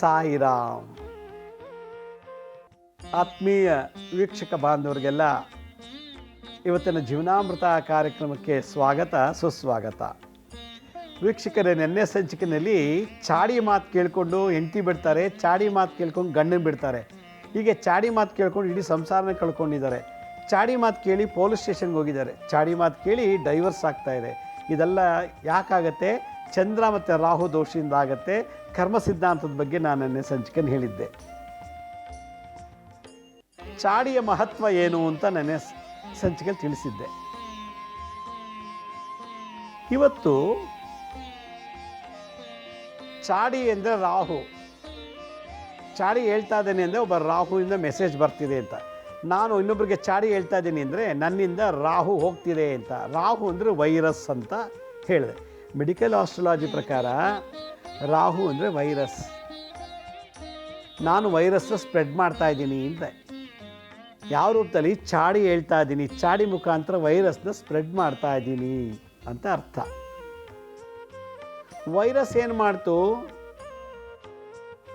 ಸಾಯಿರಾಮ್. ಆತ್ಮೀಯ ವೀಕ್ಷಕ ಬಾಂಧವರಿಗೆಲ್ಲ ಇವತ್ತಿನ ಜೀವನಾಮೃತ ಕಾರ್ಯಕ್ರಮಕ್ಕೆ ಸ್ವಾಗತ, ಸುಸ್ವಾಗತ. ವೀಕ್ಷಕರೇ, ನೆನ್ನೆ ಸಂಚಿಕೆಯಲ್ಲಿ ಚಾಡಿ ಮಾತು ಕೇಳಿಕೊಂಡು ಹೆಂಡತಿ ಬಿಡ್ತಾರೆ, ಚಾಡಿ ಮಾತು ಕೇಳ್ಕೊಂಡು ಗಂಡನ ಬಿಡ್ತಾರೆ. ಹೀಗೆ ಚಾಡಿ ಮಾತು ಕೇಳ್ಕೊಂಡು ಇಡೀ ಸಂಸಾರನ ಕಳ್ಕೊಂಡಿದ್ದಾರೆ. ಚಾಡಿ ಮಾತು ಕೇಳಿ ಪೊಲೀಸ್ ಸ್ಟೇಷನ್ಗೆ ಹೋಗಿದ್ದಾರೆ. ಚಾಡಿ ಮಾತು ಕೇಳಿ ಡೈವರ್ಸ್ ಆಗ್ತಾ ಇದೆ. ಇದೆಲ್ಲ ಯಾಕಾಗತ್ತೆ? ಚಂದ್ರ ಮತ್ತು ರಾಹು ದೋಷದಿಂದ ಆಗತ್ತೆ. ಕರ್ಮ ಸಿದ್ಧಾಂತದ ಬಗ್ಗೆ ನಾನು ನನ್ನ ಸಂಚಿಕೆನ ಹೇಳಿದ್ದೆ. ಚಾಡಿಯ ಮಹತ್ವ ಏನು ಅಂತ ನೆನೆ ಸಂಚಿಕೆ ತಿಳಿಸಿದ್ದೆ. ಇವತ್ತು ಚಾಡಿ ಅಂದರೆ ರಾಹು. ಚಾಡಿ ಹೇಳ್ತಾ ಇದ್ದೇನೆ ಅಂದರೆ ಒಬ್ಬ ರಾಹುವಿಂದ ಮೆಸೇಜ್ ಬರ್ತಿದೆ ಅಂತ. ನಾನು ಇನ್ನೊಬ್ಬರಿಗೆ ಚಾಡಿ ಹೇಳ್ತಾ ಇದ್ದೀನಿ ಅಂದರೆ ನನ್ನಿಂದ ರಾಹು ಹೋಗ್ತಿದೆ ಅಂತ. ರಾಹು ಅಂದರೆ ವೈರಸ್ ಅಂತ ಹೇಳಿದೆ. ಮೆಡಿಕಲ್ ಆಸ್ಟ್ರಾಲಜಿ ಪ್ರಕಾರ ರಾಹು ಅಂದರೆ ವೈರಸ್ ನಾನು ವೈರಸ್ನ ಸ್ಪ್ರೆಡ್ ಮಾಡ್ತಾ ಇದ್ದೀನಿ ಅಂತ. ಯಾವ ರೂಪದಲ್ಲಿ? ಚಾಡಿ ಹೇಳ್ತಾ ಇದ್ದೀನಿ. ಚಾಡಿ ಮುಖಾಂತರ ವೈರಸ್ನ ಸ್ಪ್ರೆಡ್ ಮಾಡ್ತಾ ಇದ್ದೀನಿ ಅಂತ ಅರ್ಥ. ವೈರಸ್ ಏನು ಮಾಡ್ತು?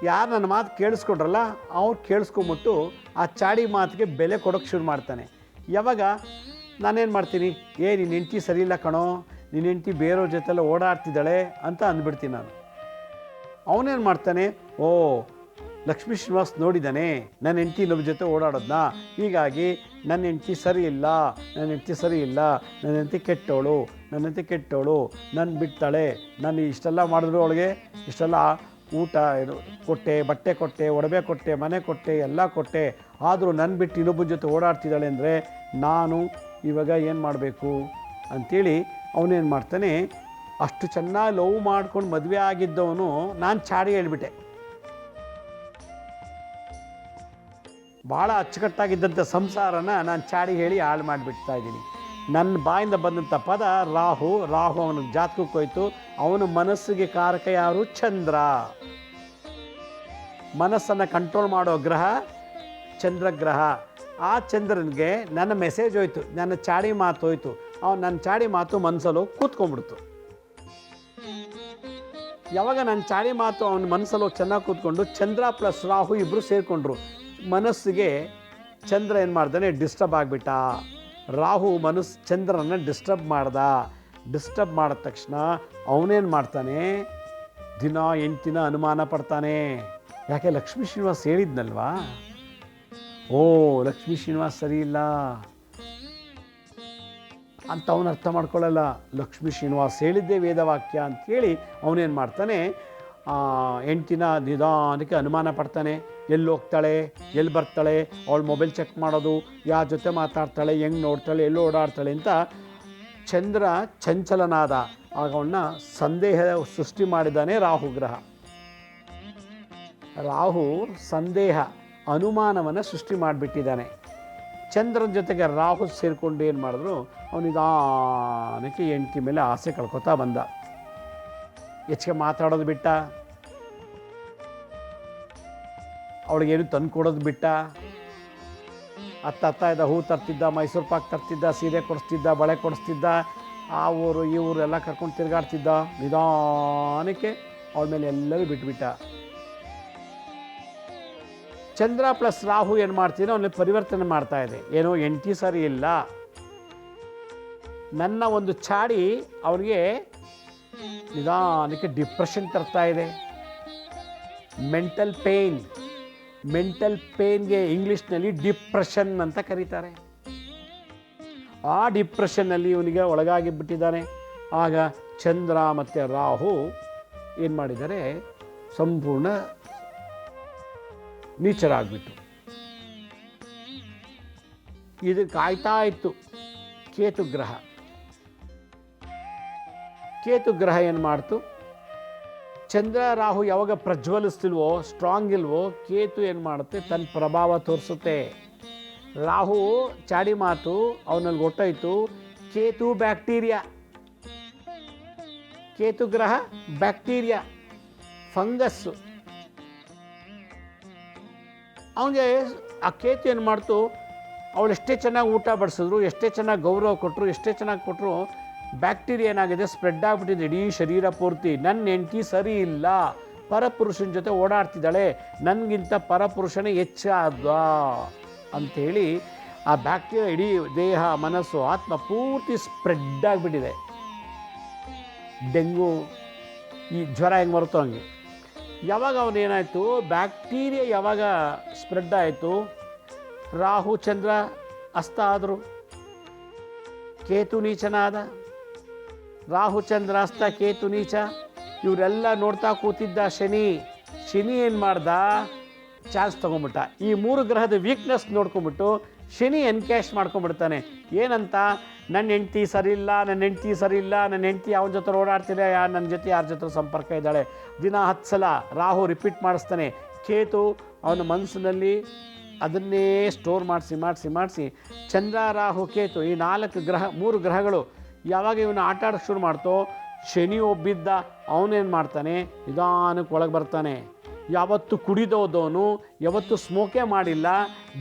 ಯಾರು ನನ್ನ ಮಾತು ಕೇಳಿಸ್ಕೊಂಡ್ರಲ್ಲ, ಅವ್ರು ಕೇಳಿಸ್ಕೊಂಬಿಟ್ಟು ಆ ಚಾಡಿ ಮಾತಿಗೆ ಬೆಲೆ ಕೊಡೋಕ್ಕೆ ಶುರು ಮಾಡ್ತಾನೆ. ಯಾವಾಗ? ನಾನೇನು ಮಾಡ್ತೀನಿ? ಏ ನಿನ್ನ ಹೆಂಡತಿ ಸರಿ ಇಲ್ಲ ಕಣೋ. ನಿನ್ನ ಹೆಂಡತಿ ಬೇರೆಯವ್ರ ಜೊತೆಲ್ಲ ಓಡಾಡ್ತಿದ್ದಾಳೆ ಅಂತ ಅಂದ್ಬಿಡ್ತೀನಿ ನಾನು. ಅವನೇನು ಮಾಡ್ತಾನೆ? ಓ, ಲಕ್ಷ್ಮೀ ಶ್ರೀನಿವಾಸ್ ನೋಡಿದ್ದಾನೆ ನನ್ನ ಹೆಂಡತಿ ಇನ್ನೊಬ್ಬ ಜೊತೆ ಓಡಾಡೋದನ್ನ ಹೀಗಾಗಿ ನನ್ನ ಹೆಂಡತಿ ಸರಿ ಇಲ್ಲ ನನ್ನ ಹೆಂಡತಿ ಸರಿ ಇಲ್ಲ ನನ್ನ ಹೆಂಡತಿ ಕೆಟ್ಟವಳು ನನ್ನ ಹೆಂಡತಿ ಕೆಟ್ಟವಳು ನನ್ನ ಬಿಡ್ತಾಳೆ, ನಾನು ಇಷ್ಟೆಲ್ಲ ಮಾಡಿದ್ರು ಅವಳಿಗೆ, ಇಷ್ಟೆಲ್ಲ ಊಟ ಕೊಟ್ಟೆ, ಬಟ್ಟೆ ಕೊಟ್ಟೆ, ಒಡವೆ ಕೊಟ್ಟೆ, ಮನೆ ಕೊಟ್ಟೆ, ಎಲ್ಲ ಕೊಟ್ಟೆ. ಆದರೂ ನನ್ನ ಬಿಟ್ಟು ಇನ್ನೊಬ್ಬನ ಜೊತೆ ಓಡಾಡ್ತಿದ್ದಾಳೆ ಅಂದರೆ ನಾನು ಇವಾಗ ಏನು ಮಾಡಬೇಕು? ಅಂಥೇಳಿ ಅವನೇನು ಮಾಡ್ತಾನೆ, ಅಷ್ಟು ಚೆನ್ನಾಗಿ ಲವ್ ಮಾಡ್ಕೊಂಡು ಮದುವೆ ಆಗಿದ್ದವನು ನಾನು ಚಾಡಿ ಹೇಳ್ಬಿಟ್ಟೆ. ಭಾಳ ಅಚ್ಚುಕಟ್ಟಾಗಿದ್ದಂಥ ಸಂಸಾರನ ನಾನು ಚಾಡಿ ಹೇಳಿ ಹಾಳು ಮಾಡಿಬಿಡ್ತಾ ಇದ್ದೀನಿ. ನನ್ನ ಬಾಯಿಂದ ಬಂದಂಥ ಪದ ರಾಹು ರಾಹು ಅವನ ಜಾತಕಕ್ಕೆ ಹೋಯ್ತು, ಅವನ ಮನಸ್ಸಿಗೆ ಕಾರಕ ಯಾರು? ಚಂದ್ರ. ಮನಸ್ಸನ್ನು ಕಂಟ್ರೋಲ್ ಮಾಡೋ ಗ್ರಹ ಚಂದ್ರಗ್ರಹ. ಆ ಚಂದ್ರನಿಗೆ ನನ್ನ ಮೆಸೇಜ್ ಹೋಯ್ತು, ನನ್ನ ಚಾಡಿ ಮಾತು ಹೋಯ್ತು. ಅವ್ನು ನನ್ನ ಚಾಡಿ ಮಾತು ಮನಸ್ಸಲ್ಲೋ ಕೂತ್ಕೊಂಡ್ಬಿಡ್ತು. ಯಾವಾಗ ನನ್ನ ಚಾಡಿ ಮಾತು ಅವನ ಮನಸ್ಸಲ್ಲೋ ಚೆನ್ನಾಗಿ ಕೂತ್ಕೊಂಡು ಚಂದ್ರ ಪ್ಲಸ್ ರಾಹು ಇಬ್ಬರು ಸೇರಿಕೊಂಡ್ರು. ಮನಸ್ಸಿಗೆ ಚಂದ್ರ ಏನು ಮಾಡ್ದಾನೆ? ಡಿಸ್ಟರ್ಬ್ ಆಗಿಬಿಟ್ಟ. ರಾಹು ಮನಸ್ಸು ಚಂದ್ರನ ಡಿಸ್ಟರ್ಬ್ ಮಾಡ್ದ. ಡಿಸ್ಟರ್ಬ್ ಮಾಡಿದ ತಕ್ಷಣ ಅವನೇನು ಮಾಡ್ತಾನೆ? ದಿನ ಎಂಟಿನ ಅನುಮಾನ ಪಡ್ತಾನೆ. ಯಾಕೆ ಲಕ್ಷ್ಮೀ ಶ್ರೀನಿವಾಸ್ ಹೇಳಿದ್ನಲ್ವಾ? ಓ, ಲಕ್ಷ್ಮೀ ಶ್ರೀನಿವಾಸ್ ಸರಿ ಇಲ್ಲ. ಅಂತ ಅವನು ಅರ್ಥ ಮಾಡ್ಕೊಳ್ಳಲ್ಲ. ಲಕ್ಷ್ಮೀ ಶ್ರೀನಿವಾಸ್ ಹೇಳಿದ್ದೇ ವೇದವಾಕ್ಯ ಅಂತೇಳಿ ಅವನೇನು ಮಾಡ್ತಾನೆ ಹೆಂಡ್ತಿನ ನಿಧಾನಕ್ಕೆ ಅನುಮಾನ ಪಡ್ತಾನೆ. ಎಲ್ಲಿ ಹೋಗ್ತಾಳೆ, ಎಲ್ಲಿ ಬರ್ತಾಳೆ, ಅವಳು ಮೊಬೈಲ್ ಚೆಕ್ ಮಾಡೋದು ಯಾರ ಜೊತೆ ಮಾತಾಡ್ತಾಳೆ, ಹೆಂಗೆ ನೋಡ್ತಾಳೆ, ಎಲ್ಲಿ ಓಡಾಡ್ತಾಳೆ ಅಂತ ಚಂದ್ರ ಚಂಚಲನಾದ. ಆಗ ಅವನ್ನ ಸಂದೇಹ ಸೃಷ್ಟಿ ಮಾಡಿದ್ದಾನೆ ರಾಹು ಗ್ರಹ. ರಾಹು ಸಂದೇಹ, ಅನುಮಾನವನ್ನು ಸೃಷ್ಟಿ ಮಾಡಿಬಿಟ್ಟಿದ್ದಾನೆ. ಚಂದ್ರನ ಜೊತೆಗೆ ರಾಹು ಸೇರಿಕೊಂಡು ಏನು ಮಾಡಿದ್ರು, ಅವನು ನಿಧಾನಕ್ಕೆ ಹೆಂಡತಿ ಮೇಲೆ ಆಸೆ ಕಳ್ಕೊತಾ ಬಂದ. ಹೆಚ್ಚಿಗೆ ಮಾತಾಡೋದು ಬಿಟ್ಟ. ಅವಳಿಗೇನು ತಂದು ಕೊಡೋದು ಬಿಟ್ಟ. ಅತ್ತ ಅತ್ತ ಇದ್ದ ಹೂ ತರ್ತಿದ್ದ, ಮೈಸೂರು ಪಾಕ್ ತರ್ತಿದ್ದ, ಸೀರೆ ಕೊಡಿಸ್ತಿದ್ದ, ಬಳೆ ಕೊಡಿಸ್ತಿದ್ದ, ಆ ಊರು ಈ ಊರು ಎಲ್ಲ ಕರ್ಕೊಂಡು ತಿರುಗಾಡ್ತಿದ್ದ. ನಿಧಾನಕ್ಕೆ ಅವಳ ಮೇಲೆ ಎಲ್ಲರೂ ಬಿಟ್ಬಿಟ್ಟ. ಚಂದ್ರ ಪ್ಲಸ್ ರಾಹು ಏನು ಮಾಡ್ತೀನಿ ಅವನಲ್ಲಿ ಪರಿವರ್ತನೆ ಮಾಡ್ತಾ ಇದೆ. ಏನೋ ಎಂಟಿ ಸರಿ ಇಲ್ಲ. ನನ್ನ ಒಂದು ಚಾಡಿ ಅವರಿಗೆ ನಿಧಾನಕ್ಕೆ ಡಿಪ್ರೆಷನ್ ತರ್ತಾ ಇದೆ. ಮೆಂಟಲ್ ಪೇಯ್ನ್ ಮೆಂಟಲ್ ಪೇಯ್ನ್ಗೆ ಇಂಗ್ಲೀಷ್ನಲ್ಲಿ ಡಿಪ್ರೆಷನ್ ಅಂತ ಕರೀತಾರೆ. ಆ ಡಿಪ್ರೆಷನ್ನಲ್ಲಿ ಇವನಿಗೆ ಒಳಗಾಗಿ ಬಿಟ್ಟಿದ್ದಾನೆ. ಆಗ ಚಂದ್ರ ಮತ್ತು ರಾಹು ಏನು ಮಾಡಿದ್ದಾರೆ ಸಂಪೂರ್ಣ ನೀಚರಾಗ್ಬಿಟ್ಟು ಇದು ಕಾಯ್ತಾ ಇತ್ತು ಕೇತು ಗ್ರಹ ಕೇತು ಗ್ರಹ ಏನು ಮಾಡ್ತು? ಚಂದ್ರ, ರಾಹು ಯಾವಾಗ ಪ್ರಜ್ವಲಿಸ್ತಿಲ್ವೋ ಸ್ಟ್ರಾಂಗ್ ಇಲ್ವೋ, ಕೇತು ಏನು ಮಾಡುತ್ತೆ? ತನ್ನ ಪ್ರಭಾವ ತೋರಿಸುತ್ತೆ. ರಾಹು ಚಾಡಿ ಮಾತು, ಅವನಲ್ಲಿ ಒಟ್ಟೋಯ್ತು ಕೇತು ಬ್ಯಾಕ್ಟೀರಿಯಾ. ಕೇತು ಗ್ರಹ ಬ್ಯಾಕ್ಟೀರಿಯಾ, ಫಂಗಸ್ಸು. ಅವನಿಗೆ ಆ ಕೇತು ಏನು ಮಾಡ್ತು? ಅವಳು ಎಷ್ಟೇ ಚೆನ್ನಾಗಿ ಊಟ ಬಡಿಸಿದ್ರು, ಎಷ್ಟೇ ಚೆನ್ನಾಗಿ ಗೌರವ ಕೊಟ್ಟರು ಎಷ್ಟೇ ಚೆನ್ನಾಗಿ ಕೊಟ್ಟರು ಬ್ಯಾಕ್ಟೀರಿಯಾ ಏನಾಗಿದೆ? ಸ್ಪ್ರೆಡ್ ಆಗಿಬಿಟ್ಟಿದೆ. ಇಡೀ ಶರೀರ ಪೂರ್ತಿ. ನನ್ನ ಹೆಂಡತಿ ಸರಿ ಇಲ್ಲ. ಪರಪುರುಷನ ಜೊತೆ ಓಡಾಡ್ತಿದ್ದಾಳೆ. ನನಗಿಂತ ಪರಪುರುಷನೇ ಹೆಚ್ಚಾದ ಅಂಥೇಳಿ ಆ ಬ್ಯಾಕ್ಟೀರಿಯಾ, ಇಡೀ ದೇಹ, ಮನಸ್ಸು, ಆತ್ಮ ಪೂರ್ತಿ ಸ್ಪ್ರೆಡ್ ಆಗಿಬಿಟ್ಟಿದೆ. ಡೆಂಗು, ಈ ಜ್ವರ ಹೆಂಗೆ ಬರುತ್ತೋ ಹಂಗೆ. ಯಾವಾಗ ಅವನೇನಾಯಿತು ಬ್ಯಾಕ್ಟೀರಿಯಾ ಯಾವಾಗ ಸ್ಪ್ರೆಡ್ ಆಯಿತು? ರಾಹು, ಚಂದ್ರ, ಅಸ್ತ ಆದರು. ಕೇತು ನೀಚನಾದ. ರಾಹು, ಚಂದ್ರ, ಅಸ್ತ, ಕೇತು, ನೀಚ. ಇವರೆಲ್ಲ ನೋಡ್ತಾ ಕೂತಿದ್ದ ಶನಿ. ಶನಿ ಏನು ಮಾಡ್ದ? ಚಾನ್ಸ್ ತೊಗೊಂಬಿಟ್ಟ ಈ ಮೂರು ಗ್ರಹದ ವೀಕ್ನೆಸ್ ನೋಡ್ಕೊಂಬಿಟ್ಟು ಶನಿ ಎನ್ಕ್ಯಾಶ್ ಮಾಡ್ಕೊಂಬಿಡ್ತಾನೆ ಏನಂತ? ನನ್ನ ಹೆಂಡ್ತಿ ಸರಿ ಇಲ್ಲ ನನ್ನ ಹೆಂಡ್ತಿ ಸರಿ ಇಲ್ಲ ನನ್ನ ಹೆಂಡ್ತಿ ಅವನ ಜೊತೆ ಓಡಾಡ್ತಿದೆ, ಯಾ ನನ್ನ ಜೊತೆ ಯಾರ ಜೊತೆ ಸಂಪರ್ಕ ಇದ್ದಾಳೆ? ದಿನ ಹತ್ತು ಸಲ ರಾಹು ರಿಪೀಟ್ ಮಾಡಿಸ್ತಾನೆ. ಕೇತು ಅವನ ಮನಸ್ಸಿನಲ್ಲಿ ಅದನ್ನೇ ಸ್ಟೋರ್ ಮಾಡಿಸಿ ಮಾಡಿಸಿ ಮಾಡಿಸಿ, ಚಂದ್ರ, ರಾಹು, ಕೇತು ಈ ನಾಲ್ಕು ಗ್ರಹ, ಮೂರು ಗ್ರಹಗಳು ಯಾವಾಗ ಇವನು ಆಟ ಶುರು ಮಾಡ್ತೋ, ಶನಿ ಒಬ್ಬಿದ್ದ, ಅವನೇನು ಮಾಡ್ತಾನೆ? ನಿಧಾನಕ್ಕೆ ಒಳಗೆ ಬರ್ತಾನೆ. ಯಾವತ್ತು ಕುಡಿದೋದವನು ಯಾವತ್ತು ಸ್ಮೋಕೇ ಮಾಡಿಲ್ಲ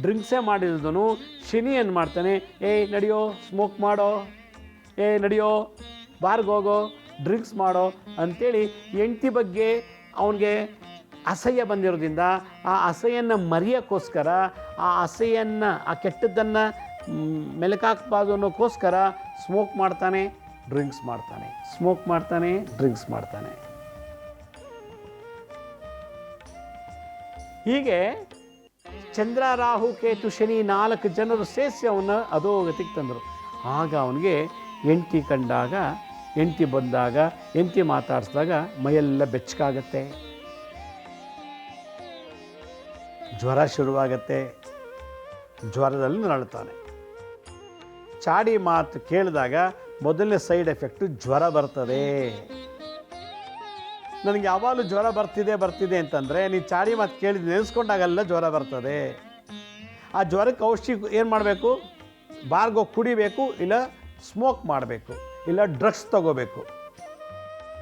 ಡ್ರಿಂಕ್ಸೇ ಮಾಡಿದವನು ಶನಿ ಏನು ಮಾಡ್ತಾನೆ? ಏಯ್ ನಡೆಯೋ ಸ್ಮೋಕ್ ಮಾಡೋ. ಏ, ನಡೆಯೋ ಬಾರ್ಗೋಗೋ ಡ್ರಿಂಕ್ಸ್ ಮಾಡೋ ಅಂಥೇಳಿ ಹೆಂಡ್ತಿ ಬಗ್ಗೆ ಅವನಿಗೆ ಅಸಹ್ಯ ಬಂದಿರೋದ್ರಿಂದ ಆ ಅಸಹ್ಯನ್ನು ಮರೆಯೋಕ್ಕೋಸ್ಕರ, ಆ ಅಸಹ್ಯನ್ನು, ಆ ಕೆಟ್ಟದ್ದನ್ನು ಮೆಲುಕಾಕ್ಬಾರ್ದು ಅನ್ನೋಕ್ಕೋಸ್ಕರ ಸ್ಮೋಕ್ ಮಾಡ್ತಾನೆ ಡ್ರಿಂಕ್ಸ್ ಮಾಡ್ತಾನೆ. ಸ್ಮೋಕ್ ಮಾಡ್ತಾನೆ ಡ್ರಿಂಕ್ಸ್ ಮಾಡ್ತಾನೆ. ಹೀಗೆ ಚಂದ್ರ ರಾಹು ಕೇತು, ಶನಿ ನಾಲ್ಕು ಜನರು ಸೇರಿಸಿ ಅವನ್ನ ಅಧೋಗತಿಗೆ ತಂದರು. ಆಗ ಅವನಿಗೆ ಎಂಟಿ ಕಂಡಾಗ ಎಂಟಿ ಬಂದಾಗ ಎಂಟಿ ಮಾತಾಡಿಸಿದಾಗ ಮೈಯೆಲ್ಲ ಬೆಚ್ಚಗಾಗತ್ತೆ. ಜ್ವರ ಶುರುವಾಗತ್ತೆ. ಜ್ವರದಲ್ಲಿ ನರಳುತ್ತಾನೆ. ಚಾಡಿ ಮಾತು ಕೇಳಿದಾಗ ಮೊದಲನೇ ಸೈಡ್ ಎಫೆಕ್ಟು ಜ್ವರ ಬರ್ತದೆ. ನನಗೆ ಯಾವಾಗಲೂ ಜ್ವರ ಬರ್ತಿದೆ ಬರ್ತಿದೆ ಅಂತಂದರೆ ನೀನು ಚಾಡಿ ಮಾತು ಕೇಳಿದ ನೆನೆಸ್ಕೊಂಡಾಗೆಲ್ಲ ಜ್ವರ ಬರ್ತದೆ. ಆ ಜ್ವರಕ್ಕೆ ಔಷಧಿ ಏನು ಮಾಡಬೇಕು? ಬಾರ್ಗೋಗಿ ಕುಡಿಬೇಕು, ಇಲ್ಲ ಸ್ಮೋಕ್ ಮಾಡಬೇಕು, ಇಲ್ಲ ಡ್ರಗ್ಸ್ ತಗೋಬೇಕು.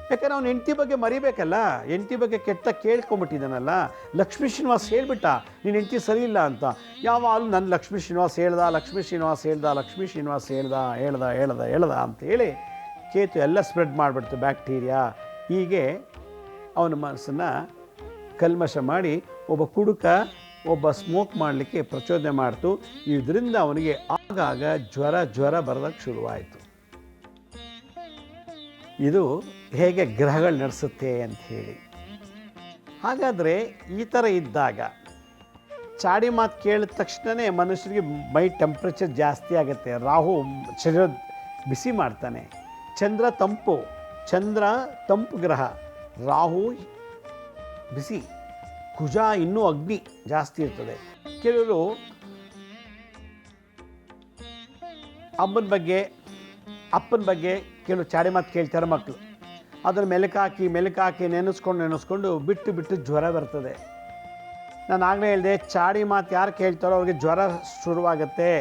ಯಾಕಂದ್ರೆ ಅವ್ನು ಹೆಂಡತಿ ಬಗ್ಗೆ ಮರಿಬೇಕಲ್ಲ, ಹೆಂಡತಿ ಬಗ್ಗೆ ಕೆಟ್ಟ ಕೇಳ್ಕೊಂಬಿಟ್ಟಿದ್ದಾನಲ್ಲ ಲಕ್ಷ್ಮೀ ಶ್ರೀನಿವಾಸ್ ಹೇಳ್ಬಿಟ್ಟ, ನೀನು ಹೆಂಡತಿ ಸರಿ ಇಲ್ಲ ಅಂತ. ಯಾವಾಗಲೂ ನನ್ನ ಲಕ್ಷ್ಮೀ ಶ್ರೀನಿವಾಸ್ ಹೇಳ್ದ, ಲಕ್ಷ್ಮೀ ಶ್ರೀನಿವಾಸ್ ಹೇಳ್ದ, ಲಕ್ಷ್ಮೀ ಶ್ರೀನಿವಾಸ್ ಹೇಳ್ದ ಹೇಳ್ದ ಹೇಳ್ದ ಹೇಳ್ದ ಅಂತೇಳಿ ಕೇತು ಎಲ್ಲ ಸ್ಪ್ರೆಡ್ ಮಾಡಿಬಿಡ್ತು ಬ್ಯಾಕ್ಟೀರಿಯಾ ಹೀಗೆ ಅವನ ಮನಸ್ಸನ್ನು ಕಲ್ಮಶ ಮಾಡಿ ಒಬ್ಬ ಕುಡುಕ, ಒಬ್ಬ ಸ್ಮೋಕ್ ಮಾಡಲಿಕ್ಕೆ ಪ್ರಚೋದನೆ ಮಾಡ್ತು. ಇದರಿಂದ ಅವನಿಗೆ ಆಗಾಗ ಜ್ವರ ಜ್ವರ ಬರೋದಕ್ಕೆ ಶುರುವಾಯಿತು. ಇದು ಹೇಗೆ ಗ್ರಹಗಳು ನಡೆಸುತ್ತೆ ಅಂತ ಹೇಳಿ. ಹಾಗಾದರೆ ಈ ಥರ ಇದ್ದಾಗ ಚಾಡಿ ಮಾತು ಕೇಳಿದ ತಕ್ಷಣವೇ ಮನುಷ್ಯರಿಗೆ ಮೈ ಟೆಂಪ್ರೇಚರ್ ಜಾಸ್ತಿ ಆಗುತ್ತೆ. ರಾಹು ಶರೀರ ಬಿಸಿ ಮಾಡ್ತಾನೆ. ಚಂದ್ರ ತಂಪು ಚಂದ್ರ ತಂಪು ಗ್ರಹ. ರಾಹು ಬಿಸಿ, ಕುಜ ಇನ್ನೂ ಅಗ್ನಿ ಜಾಸ್ತಿ ಇರ್ತದೆ. ಕೆಲವರು ಅಮ್ಮನ ಬಗ್ಗೆ, ಅಪ್ಪನ ಬಗ್ಗೆ ಕೆಲವು ಚಾಡಿ ಮಾತು ಕೇಳ್ತಾರೆ ಮಕ್ಕಳು ಅದನ್ನು ಮೆಲುಕಾಕಿ, ಮೆಲಕಾಕಿ ನೆನೆಸ್ಕೊಂಡು ನೆನೆಸ್ಕೊಂಡು ಬಿಟ್ಟು ಬಿಟ್ಟು ಜ್ವರ ಬರ್ತದೆ. ನಾನು ಆಗಲೇ ಹೇಳಿದೆ, ಚಾಡಿ ಮಾತು ಯಾರು ಕೇಳ್ತಾರೋ ಅವ್ರಿಗೆ ಜ್ವರ ಶುರುವಾಗತ್ತೆ.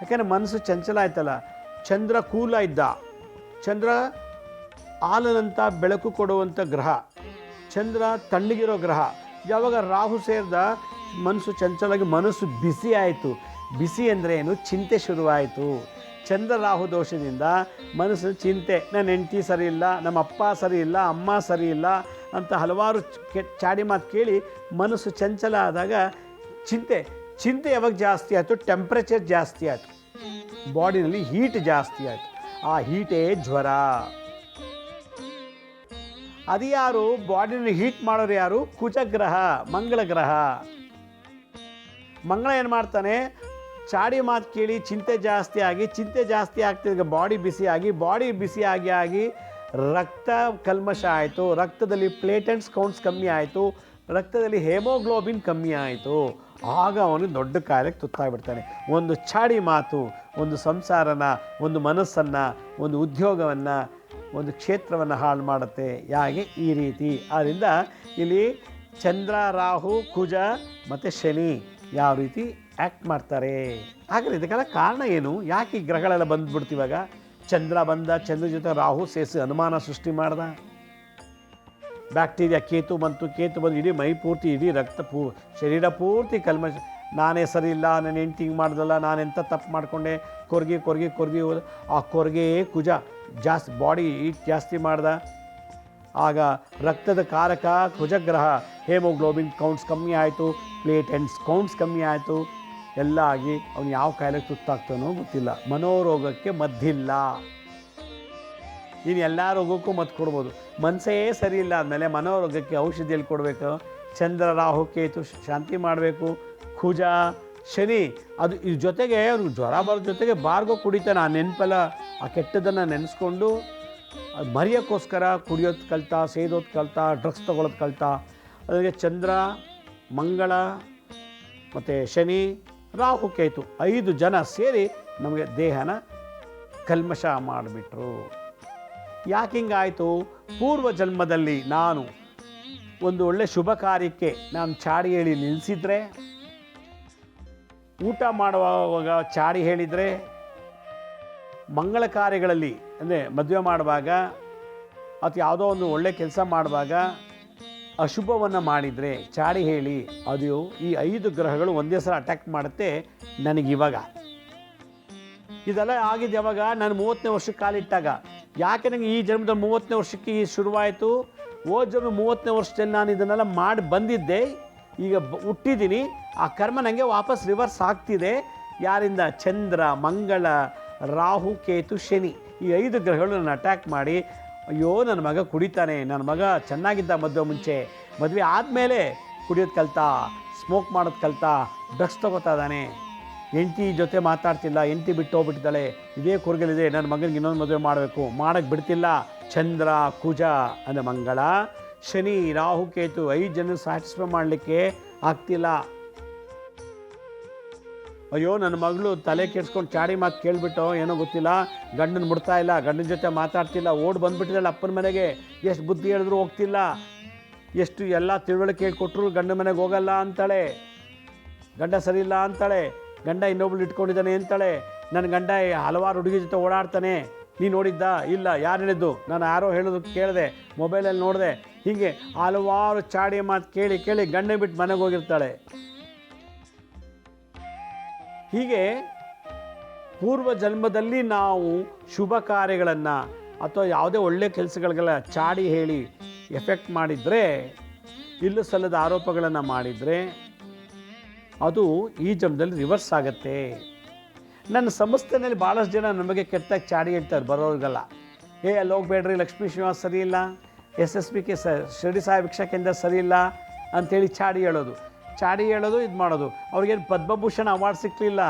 ಯಾಕೆಂದರೆ ಮನಸ್ಸು ಚಂಚಲ ಆಯ್ತಲ್ಲ. ಚಂದ್ರ ಕೂಲ ಇದ್ದ. ಚಂದ್ರ ಹಾಲನಂತ ಬೆಳಕು ಕೊಡುವಂಥ ಗ್ರಹ. ಚಂದ್ರ ತಣ್ಣಗಿರೋ ಗ್ರಹ. ಯಾವಾಗ ರಾಹು ಸೇರಿದ ಮನಸ್ಸು ಚಂಚಲಾಗಿ ಮನಸ್ಸು ಬಿಸಿ ಆಯಿತು. ಬಿಸಿ ಅಂದರೆ ಏನು? ಚಿಂತೆ ಶುರುವಾಯಿತು. ಚಂದ್ರ ರಾಹು ದೋಷದಿಂದ ಮನಸ್ಸು ಚಿಂತೆ. ನನ್ನ ಹೆಂಡತಿ ಸರಿ ಇಲ್ಲ, ನಮ್ಮ ಅಪ್ಪ ಸರಿ ಇಲ್ಲ, ಅಮ್ಮ ಸರಿ ಇಲ್ಲ ಅಂತ ಹಲವಾರು ಚಾಡಿ ಮಾತು ಕೇಳಿ ಮನಸ್ಸು ಚಂಚಲ ಆದಾಗ ಚಿಂತೆ. ಚಿಂತೆ ಯಾವಾಗ ಜಾಸ್ತಿ ಆಯಿತು? ಟೆಂಪ್ರೇಚರ್ ಜಾಸ್ತಿ ಆಯಿತು. ಬಾಡಿನಲ್ಲಿ ಹೀಟ್ ಜಾಸ್ತಿ ಆಯಿತು. ಆ ಹೀಟೇ ಜ್ವರ. ಅದು ಯಾರು? ಬಾಡಿನ ಹೀಟ್ ಮಾಡೋರು ಯಾರು? ಕುಜಗ್ರಹ, ಮಂಗಳ ಗ್ರಹ. ಮಂಗಳ ಏನು ಮಾಡ್ತಾನೆ? ಚಾಡಿ ಮಾತು ಕೇಳಿ ಚಿಂತೆ ಜಾಸ್ತಿ ಆಗಿ, ಚಿಂತೆ ಜಾಸ್ತಿ ಆಗ್ತಿದ್ದ ಬಾಡಿ ಬಿಸಿಯಾಗಿ ಬಾಡಿ ಬಿಸಿಯಾಗಿ ಆಗಿ ರಕ್ತ ಕಲ್ಮಶ ಆಯಿತು, ರಕ್ತದಲ್ಲಿ ಪ್ಲೇಟೆಂಟ್ಸ್ ಕೌಂಟ್ಸ್ ಕಮ್ಮಿ ಆಯಿತು, ರಕ್ತದಲ್ಲಿ ಹೇಮೋಗ್ಲೋಬಿನ್ ಕಮ್ಮಿ ಆಯಿತು. ಆಗ ಅವನು ದೊಡ್ಡ ಕಾಯಿಲೆಗೆ ತುತ್ತಾಗಿಬಿಡ್ತಾನೆ. ಒಂದು ಚಾಡಿ ಮಾತು, ಒಂದು ಸಂಸಾರನ, ಒಂದು ಮನಸ್ಸನ್ನು, ಒಂದು ಉದ್ಯೋಗವನ್ನು ಒಂದು ಕ್ಷೇತ್ರವನ್ನು ಹಾಳು ಮಾಡುತ್ತೆ. ಯಾಗೆ? ಈ ರೀತಿ. ಆದ್ದರಿಂದ ಇಲ್ಲಿ ಚಂದ್ರ, ರಾಹು, ಕುಜ ಮತ್ತು ಶನಿ ಯಾವ ರೀತಿ ಆ್ಯಕ್ಟ್ ಮಾಡ್ತಾರೆ. ಹಾಗಾದರೆ ಇದಕ್ಕೆಲ್ಲ ಕಾರಣ ಏನು? ಯಾಕೆ ಈ ಗ್ರಹಗಳೆಲ್ಲ ಬಂದ್ಬಿಡ್ತಿವಾಗ ಚಂದ್ರ ಬಂದ, ಚಂದ್ರ ಜೊತೆ ರಾಹು ಸೇರಿಸಿ ಅನುಮಾನ ಸೃಷ್ಟಿ ಮಾಡ್ದ? ಬ್ಯಾಕ್ಟೀರಿಯಾ ಕೇತು ಬಂತು, ಕೇತು ಬಂದು ಇಡೀ ಮೈ ಪೂರ್ತಿ, ಇಡೀ ರಕ್ತ ಪೂ, ಶರೀರ ಪೂರ್ತಿ ಕಲ್ಮ ನಾನೇ ಸರಿ ಇಲ್ಲ ನಾನು ಹೆಂಡ್ತಿ ಮಾಡಿದಲ್ಲ ನಾನು ಎಂಥ ತಪ್ಪು ಮಾಡಿಕೊಂಡೆ? ಕೊರ್ಗೆ, ಕೊರ್ಗಿ ಕೊರ್ಗಿ ಆ ಕೊರ್ಗೆ ಕುಜ. ಜಾಸ್ತಿ ಬಾಡಿ ಈಟ್ ಜಾಸ್ತಿ ಮಾಡ್ದ. ಆಗ ರಕ್ತದ ಕಾರಕ ಕುಜಗ್ರಹ ಹೇಮೋಗ್ಲೋಬಿನ್ ಕೌಂಟ್ಸ್ ಕಮ್ಮಿ ಆಯಿತು ಪ್ಲೇಟೆಂಟ್ಸ್ ಕೌಂಟ್ಸ್ ಕಮ್ಮಿ ಆಯಿತು. ಎಲ್ಲ ಆಗಿ ಅವನು ಯಾವ ಕಾಯಿಲೆಗೆ ತುತ್ತಾಗ್ತಾನೋ ಗೊತ್ತಿಲ್ಲ. ಮನೋರೋಗಕ್ಕೆ ಮದ್ದಿಲ್ಲ. ನೀನು ಎಲ್ಲ ರೋಗಕ್ಕೂ ಮದ್ದು ಕೊಡ್ಬೋದು. ಮನಸ್ಸೇ ಸರಿ ಇಲ್ಲ ಆದಮೇಲೆ ಮನೋರೋಗಕ್ಕೆ ಔಷಧಿಯಲ್ಲಿ ಕೊಡಬೇಕು. ಚಂದ್ರ, ರಾಹು, ಕೇತು ಶಾಂತಿ ಮಾಡಬೇಕು. ಕುಜ ಶನಿ, ಅದು ಇದ್ರ ಜೊತೆಗೆ ಅವ್ನಿಗೆ ಜ್ವರ ಬರೋ ಜೊತೆಗೆ ಬಾರ್ಗೋ ಕುಡಿತಾನೆ. ಆ ನೆನಪೆಲ್ಲ, ಆ ಕೆಟ್ಟದನ್ನು ನೆನೆಸ್ಕೊಂಡು ಮರೆಯೋಕ್ಕೋಸ್ಕರ ಕುಡಿಯೋದು ಕಲ್ತಾ, ಸೇದೋದು ಕಲ್ತಾ, ಡ್ರಗ್ಸ್ ತೊಗೊಳೋದು ಕಲ್ತಾ ಅದಕ್ಕೆ ಚಂದ್ರ, ಮಂಗಳ, ಮತ್ತು ಶನಿ, ರಾಹು, ಕೇತು ಐದು ಜನ ಸೇರಿ ನಮಗೆ ದೇಹನ ಕಲ್ಮಶ ಮಾಡಿಬಿಟ್ರು. ಯಾಕೆ ಹಿಂಗಾಯಿತು? ಪೂರ್ವ ಜನ್ಮದಲ್ಲಿ ನಾನು ಒಂದು ಒಳ್ಳೆ ಶುಭ ಕಾರ್ಯಕ್ಕೆ ನಾನು ಚಾಡಿ ಹೇಳಿ ನಿಲ್ಲಿಸಿದ್ರೆ ಊಟ ಮಾಡುವಾಗ ಚಾಡಿ ಹೇಳಿದರೆ ಮಂಗಳ ಕಾರ್ಯಗಳಲ್ಲಿ ಅಂದರೆ ಮದುವೆ ಮಾಡುವಾಗ ಅಥವಾ ಯಾವುದೋ ಒಂದು ಒಳ್ಳೆ ಕೆಲಸ ಮಾಡುವಾಗ ಅಶುಭವನ್ನು ಮಾಡಿದರೆ ಚಾಡಿ ಹೇಳಿ, ಅದು ಈ ಐದು ಗ್ರಹಗಳು ಒಂದೇ ಸಲ ಅಟ್ಯಾಕ್ ಮಾಡುತ್ತೆ ನನಗಿವಾಗ ಇದೆಲ್ಲ ಆಗಿದ್ದು ಯಾವಾಗ? ನಾನು ಮೂವತ್ತನೇ ವರ್ಷಕ್ಕೆ ಕಾಲಿಟ್ಟಾಗ ಯಾಕೆ ನನಗೆ ಈ ಜನ್ಮದ ಮೂವತ್ತನೇ ವರ್ಷಕ್ಕೆ ಶುರುವಾಯಿತು? ಓ ಜನ್ಮ ಮೂವತ್ತನೇ ವರ್ಷದಲ್ಲಿ ನಾನು ಇದನ್ನೆಲ್ಲ ಮಾಡಿ ಬಂದಿದ್ದೆ. ಈಗ ಹುಟ್ಟಿದ್ದೀನಿ. ಆ ಕರ್ಮ ನನಗೆ ವಾಪಸ್ ರಿವರ್ಸ್ ಆಗ್ತಿದೆ. ಯಾರಿಂದ? ಚಂದ್ರ, ಮಂಗಳ, ರಾಹು, ಕೇತು, ಶನಿ ಈ ಐದು ಗ್ರಹಗಳು ನನ್ನ ಅಟ್ಯಾಕ್ ಮಾಡಿ, ಅಯ್ಯೋ, ನನ್ನ ಮಗ ಕುಡಿತಾನೆ. ನನ್ನ ಮಗ ಚೆನ್ನಾಗಿದ್ದ ಮದುವೆ ಮುಂಚೆ. ಮದುವೆ ಆದಮೇಲೆ ಕುಡಿಯೋದು ಕಲ್ತಾ ಸ್ಮೋಕ್ ಮಾಡೋದು ಕಲ್ತಾ ಡ್ರಗ್ಸ್ ತೊಗೋತಾ ಇದ್ದಾನೆ. ಹೆಂಡತಿ ಜೊತೆ ಮಾತಾಡ್ತಿಲ್ಲ, ಹೆಂಡತಿ ಬಿಟ್ಟು ಹೋಗ್ಬಿಟ್ಟಿದ್ದಾಳೆ. ಇದೇ ಕೊರಗಲಿದೆ ನನ್ನ ಮಗನಿಗೆ ಇನ್ನೊಂದು ಮದುವೆ ಮಾಡಬೇಕು. ಮಾಡೋಕ್ಕೆ ಬಿಡ್ತಿಲ್ಲ. ಚಂದ್ರ, ಕುಜ ಅಂದರೆ ಮಂಗಳ. ಶನಿ, ರಾಹು, ಕೇತು ಐದು ಜನ ಸ್ಯಾಟಿಸ್ಫೈ ಮಾಡಲಿಕ್ಕೆ ಆಗ್ತಿಲ್ಲ. ಅಯ್ಯೋ, ನನ್ನ ಮಗಳು ತಲೆ ಕೆಡ್ಸ್ಕೊಂಡು ಚಾಡಿ ಮಾತು ಕೇಳಿಬಿಟ್ಟು ಏನೋ ಗೊತ್ತಿಲ್ಲ. ಗಂಡನ ಮುಡ್ತಾ ಇಲ್ಲ, ಗಂಡನ ಜೊತೆ ಮಾತಾಡ್ತಿಲ್ಲ, ಓಡ್ ಬಂದ್ಬಿಟ್ಟಿದ್ದಾಳೆ ಅಪ್ಪನ ಮನೆಗೆ. ಎಷ್ಟು ಬುದ್ಧಿ ಹೇಳಿದ್ರು ಹೋಗ್ತಿಲ್ಲ. ಎಷ್ಟು ಎಲ್ಲ ತಿಳುವಳಿಕೆ ಹೇಳ್ಕೊಟ್ರು ಗಂಡನ ಮನೆಗೆ ಹೋಗಲ್ಲ ಅಂತಾಳೆ. ಗಂಡ ಸರಿ ಇಲ್ಲ ಅಂತಾಳೆ. ಗಂಡ ಇನ್ನೊಬ್ಳು ಇಟ್ಕೊಂಡಿದ್ದಾನೆ ಅಂತಾಳೆ. ನನ್ನ ಗಂಡ ಹಲವಾರು ಹುಡುಗಿ ಜೊತೆ ಓಡಾಡ್ತಾನೆ. ನೀ ನೋಡಿದ್ದ? ಇಲ್ಲ. ಯಾರು ಹೇಳಿದ್ದು? ನಾನು ಯಾರೋ ಹೇಳೋದು ಕೇಳಿದೆ, ಮೊಬೈಲಲ್ಲಿ ನೋಡಿದೆ. ಹೀಗೆ ಹಲವಾರು ಚಾಡಿ ಮಾತು ಕೇಳಿ ಕೇಳಿ ಗಂಡೆ ಬಿಟ್ಟು ಮನೆಗೆ ಹೋಗಿರ್ತಾಳೆ. ಹೀಗೆ ಪೂರ್ವ ಜನ್ಮದಲ್ಲಿ ನಾವು ಶುಭ ಕಾರ್ಯಗಳನ್ನು ಅಥವಾ ಯಾವುದೇ ಒಳ್ಳೆಯ ಕೆಲಸಗಳಿಗೆಲ್ಲ ಚಾಡಿ ಹೇಳಿ ಎಫೆಕ್ಟ್ ಮಾಡಿದರೆ, ಇಲ್ಲೂ ಸಲ್ಲದ ಆರೋಪಗಳನ್ನು ಮಾಡಿದರೆ, ಅದು ಈ ಜನ್ಮದಲ್ಲಿ ರಿವರ್ಸ್ ಆಗುತ್ತೆ. ನನ್ನ ಸಂಸ್ಥೆಯಲ್ಲಿ ಭಾಳಷ್ಟು ಜನ ನಮಗೆ ಕೆಟ್ಟಾಗಿ ಚಾಡಿ ಹೇಳ್ತಾರೆ, ಬರೋರಿಗೆಲ್ಲ. ಏ, ಅಲ್ಲಿ ಹೋಗ್ಬೇಡ್ರಿ, ಲಕ್ಷ್ಮೀ ಶ್ರೀನಿವಾಸ್ ಸರಿ ಇಲ್ಲ ಎಸ್ ಎಸ್ ಬಿ ಕೆ ಸ, ಶಿರಡಿ ಭಿಕ್ಷಾ ಕೇಂದ್ರ ಸರಿ ಇಲ್ಲ ಅಂಥೇಳಿ ಚಾಡಿ ಹೇಳೋದು. ಚಾಡಿ ಹೇಳೋದು, ಇದು ಮಾಡೋದು. ಅವ್ರಿಗೇನು ಪದ್ಮಭೂಷಣ ಅವಾರ್ಡ್ ಸಿಕ್ಕಲಿಲ್ಲ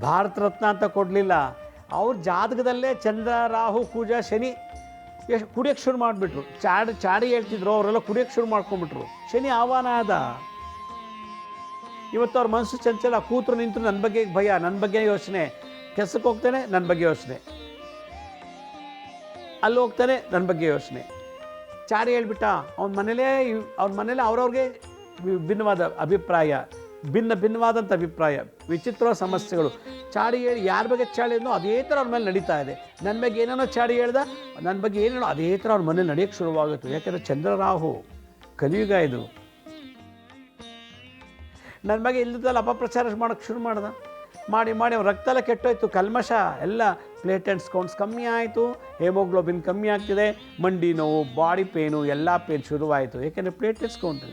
ಭಾರತ ರತ್ನ ಅಂತ ಕೊಡಲಿಲ್ಲ. ಅವ್ರ ಜಾತಕದಲ್ಲೇ ಚಂದ್ರ, ರಾಹು, ಕೂಜ, ಶನಿ ಎಷ್ಟು ಕುಡಿಯೋಕ್ಕೆ ಶುರು ಮಾಡಿಬಿಟ್ರು. ಚಾಡಿ ಚಾಡಿ ಹೇಳ್ತಿದ್ರು, ಅವರೆಲ್ಲ ಕುಡಿಯೋಕ್ಕೆ ಶುರು ಮಾಡ್ಕೊಂಡ್ಬಿಟ್ರು. ಶನಿ ಆಹ್ವಾನ ಆದ. ಇವತ್ತು ಅವ್ರ ಮನಸ್ಸು ಚಂಚಲ, ಕೂತರು ನಿಂತು ನನ್ನ ಬಗ್ಗೆ ಭಯ ನನ್ನ ಬಗ್ಗೆ ಯೋಚನೆ. ಕೆಲಸಕ್ಕೆ ಹೋಗ್ತಾನೆ ನನ್ನ ಬಗ್ಗೆ ಯೋಚನೆ. ಅಲ್ಲಿ ಹೋಗ್ತಾನೆ ನನ್ನ ಬಗ್ಗೆ ಯೋಚನೆ. ಚಾಡಿ ಹೇಳ್ಬಿಟ್ಟ, ಅವನ ಮನೇಲೇ ಅವ್ನ ಮನೇಲೆ ಅವ್ರವ್ರಿಗೆ ಭಿನ್ನವಾದ ಅಭಿಪ್ರಾಯ, ಭಿನ್ನ ಭಿನ್ನವಾದಂಥ ಅಭಿಪ್ರಾಯ, ವಿಚಿತ್ರ ಸಮಸ್ಯೆಗಳು. ಚಾಡಿ ಹೇಳಿ ಯಾರ ಬಗ್ಗೆ ಚಾಡಿ ಹೇಳಿದ್ನೋ ಅದೇ ಥರ ಅವ್ರ ಮೇಲೆ ನಡೀತಾ ಇದೆ. ನನ್ನ ಬಗ್ಗೆ ಏನೇನೋ ಚಾಡಿ ಹೇಳ್ದ ನನ್ನ ಬಗ್ಗೆ ಏನೇನೋ ಅದೇ ಥರ ಅವ್ರ ಮನೇಲಿ ನಡೆಯೋಕ್ಕೆ ಶುರುವಾಗುತ್ತೆ ಯಾಕೆಂದರೆ ಚಂದ್ರರಾಹು, ಕಲಿಯುಗ ಇದು. ನನ್ನ ಮಗ ಇಲ್ಲದಲ್ಲಿ ಅಪಪ್ರಚಾರ ಮಾಡೋಕ್ಕೆ ಶುರು ಮಾಡ್ದ. ಮಾಡಿ ಮಾಡಿ ಅವ್ನ ರಕ್ತ ಎಲ್ಲ ಕೆಟ್ಟೋಯ್ತು, ಕಲ್ಮಶ. ಎಲ್ಲ ಪ್ಲೇಟೆಂಟ್ಸ್ ಕೌಂಟ್ಸ್ ಕಮ್ಮಿ ಆಯಿತು ಹೇಮೋಗ್ಲೋಬಿನ್ ಕಮ್ಮಿ ಆಗ್ತಿದೆ, ಮಂಡಿ ನೋವು ಬಾಡಿ ಪೇನು ಎಲ್ಲ ಪೇನ್ ಶುರುವಾಯಿತು. ಏಕೆಂದರೆ ಪ್ಲೇಟೆಂಟ್ಸ್ ಕೌಂಟ್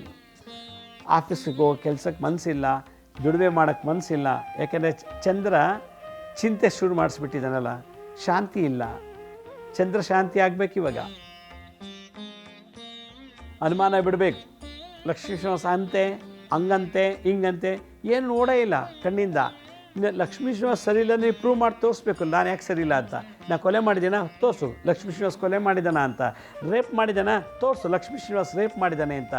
ಆಫೀಸಿಗೆ ಹೋಗೋ ಕೆಲಸಕ್ಕೆ ಮನಸ್ಸಿಲ್ಲ ದುಡಿಮೆ ಮಾಡೋಕ್ಕೆ ಮನಸ್ಸಿಲ್ಲ ಯಾಕೆಂದರೆ ಚಂದ್ರ ಚಿಂತೆ ಶುರು ಮಾಡಿಸ್ಬಿಟ್ಟಿದ್ದಾನಲ್ಲ, ಶಾಂತಿ ಇಲ್ಲ. ಚಂದ್ರ ಶಾಂತಿ ಆಗಬೇಕು ಇವಾಗ. ಅನುಮಾನ ಬಿಡಬೇಕು. ಲಕ್ಷ್ಮೀ ಶಾಂತೆ ಹಂಗಂತೆ, ಹಿಂಗಂತೆ, ಏನು ನೋಡೇ ಇಲ್ಲ ಕಣ್ಣಿಂದ. ಲಕ್ಷ್ಮೀ ಶ್ರೀನಿವಾಸ್ ಸರಿ ಇಲ್ಲ ನೀವು ಪ್ರೂವ್ ಮಾಡಿ ತೋರಿಸ್ಬೇಕು. ನಾನು ಯಾಕೆ ಸರಿ ಇಲ್ಲ ಅಂತ? ನಾ ಕೊಲೆ ಮಾಡಿದ್ದೀನ ತೋರಿಸು. ಲಕ್ಷ್ಮೀ ಶ್ರೀನಿವಾಸ್ ಕೊಲೆ ಮಾಡಿದಾನ ಅಂತ? ರೇಪ್ ಮಾಡಿದಾನ? ತೋರಿಸು. ಲಕ್ಷ್ಮೀ ಶ್ರೀನಿವಾಸ್ ರೇಪ್ ಮಾಡಿದ್ದಾನೆ ಅಂತ.